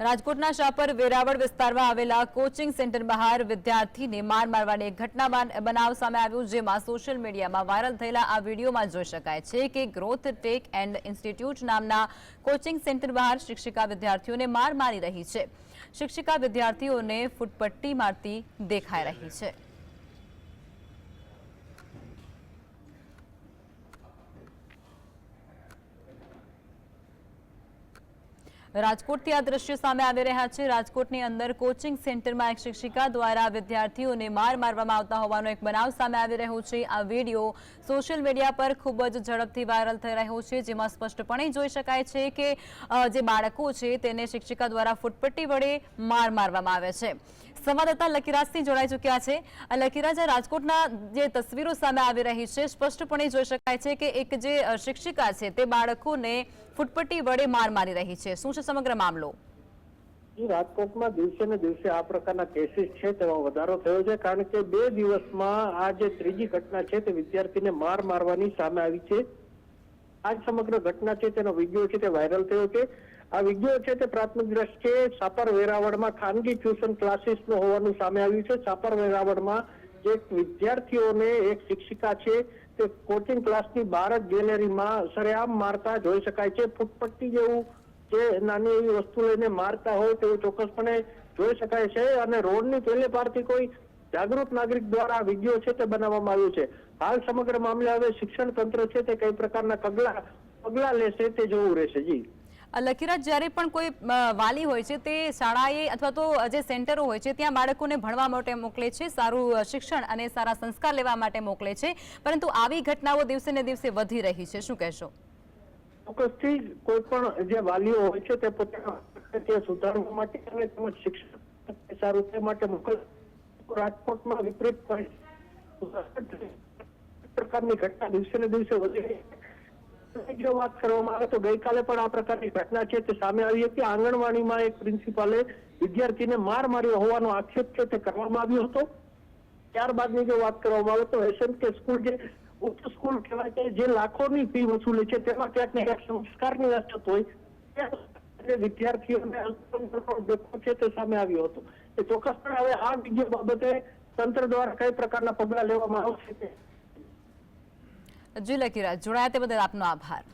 રાજકોટના શાપર વેરાવળ વિસ્તારમાં આવેલા કોચિંગ સેન્ટર બહાર વિદ્યાર્થીને માર મારવાની ઘટના બાન- બનાવ સામે આવ્યું, જેમાં સોશિયલ મીડિયામાં વાયરલ થયેલા આ વિડીયોમાં જોઈ શકાય છે કે ગ્રોથ ટેક એન્ડ ઇન્સ્ટિટ્યૂટ નામના કોચિંગ સેન્ટર બહાર શિક્ષિકા વિદ્યાર્થીઓને માર મારી રહી છે. શિક્ષિકા વિદ્યાર્થીઓને ફૂટપટ્ટી મારતી દેખાઈ રહી છે. રાજકોટથી આ દ્રશ્યો સામે આવી રહ્યા છે. રાજકોટની અંદર કોચિંગ સેન્ટરમાં એક શિક્ષિકા દ્વારા વિદ્યાર્થીઓને માર મારવામાં આવતા હોવાનો એક બનાવ સામે આવી રહ્યો છે. આ વીડિયો સોશિયલ મીડિયા પર ખૂબ જ ઝડપથી વાયરલ થઈ રહ્યો છે, જેમાં સ્પષ્ટપણે જોઈ શકાય છે કે જે બાળકો છે તેને શિક્ષિકા દ્વારા ફૂટપટ્ટી વડે માર મારવામાં આવે છે. સંવાદદાતા લકીરાજસિંહ જોડાઈ ચૂક્યા છે. લકીરાજ રાજકોટના જે તસવીરો સામે આવી રહી છે, સ્પષ્ટપણે જોઈ શકાય છે કે એક જે શિક્ષિકા છે તે બાળકોને ફૂટપટ્ટી વડે માર મારી રહી છે. શું છે સમગ્ર મામલો. રાજકોટમાં દિવસે ને દિવસે આ પ્રકારના કેસીસ છે તેમાં વધારો થયો છે કારણ કે બે દિવસમાં આ જે ત્રીજી ઘટના છે તે વિદ્યાર્થીને માર મારવાની સામે આવી છે. આ સમગ્ર ઘટના છે તેનો વીડિયો છે તે વાયરલ થયો છે. આ વીડિયો છે તે પ્રાથમિક દ્રષ્ટિએ સાપર વેરાવળમાં ખાનગી ટ્યુશન ક્લાસીસનો હોવાનું સામે આવ્યું છે. સાપર વેરાવળમાં જે વિદ્યાર્થીઓને એક શિક્ષિકા છે તે કોચિંગ ક્લાસની બહાર જ ગેલેરીમાં સરેઆમ મારતા જોઈ શકાય છે. ફૂટપટ્ટી જેવું જે નાની એવી વસ્તુ લઈને મારતા હોય તેવું ચોક્કસપણે જોઈ શકાય છે અને રોડની પહેલે પારથી કોઈ જાગૃત નાગરિક દ્વારા વીડિયો છે તે બનાવવામાં આવ્યું છે. હાલ સમગ્ર મામલે હવે શિક્ષણ તંત્ર છે તે કઈ પ્રકારના પગલા પગલા લેશે તે જોવું રહેશે જી. અ, લકીરાજ જ્યારે પણ કોઈ વાલી હોય છે તે શાળાએ અથવા તો જે સેન્ટરો હોય છે ત્યાં બાળકોને ભણવા માટે મોકલે છે સારું શિક્ષણ અને સારા સંસ્કાર લેવા માટે મોકલે છે. પરંતુ આવી ઘટનાઓ દિવસે ને દિવસે વધી રહી છે. શું કહેશો? ચોક્કસથી કોઈ પણ જે વાલીઓ હોય છે તે પોતાના સુધારવા માટે અને તેમજ શિક્ષણ સારું તે માટે મોકલ રાજકોટમાં વિપરીત પ્રકારની ઘટના દિવસે ને દિવસે વધી જો વાત કરવામાં આવે તો ગઈકાલે પણ આ પ્રકારની ઘટના છે તે સામે આવી હતી. આંગણવાડીમાં એક પ્રિન્સિપાલે વિદ્યાર્થીને માર માર્યો હોવાનો આક્ષેપ છે તે કરવામાં આવ્યો હતો. ત્યારબાદની જો વાત કરવામાં આવે તો એસએમ સ્કૂલ જે ઉચ્ચ સ્કૂલ કહેવાય કે જે લાખોની ફી વસૂલે છે, તેમાં ક્યાંક ને ક્યાંક સંસ્કારની અછત હોય. વિદ્યાર્થીઓને દેખો છે તે સામે આવ્યો હતો. એ ચોક્કસપણે હવે આ વીડિયો બાબતે તંત્ર દ્વારા કઈ પ્રકારના પગલા લેવામાં આવશે જી લકીરાજ જોડાયા તે બદલ આપનો આભાર.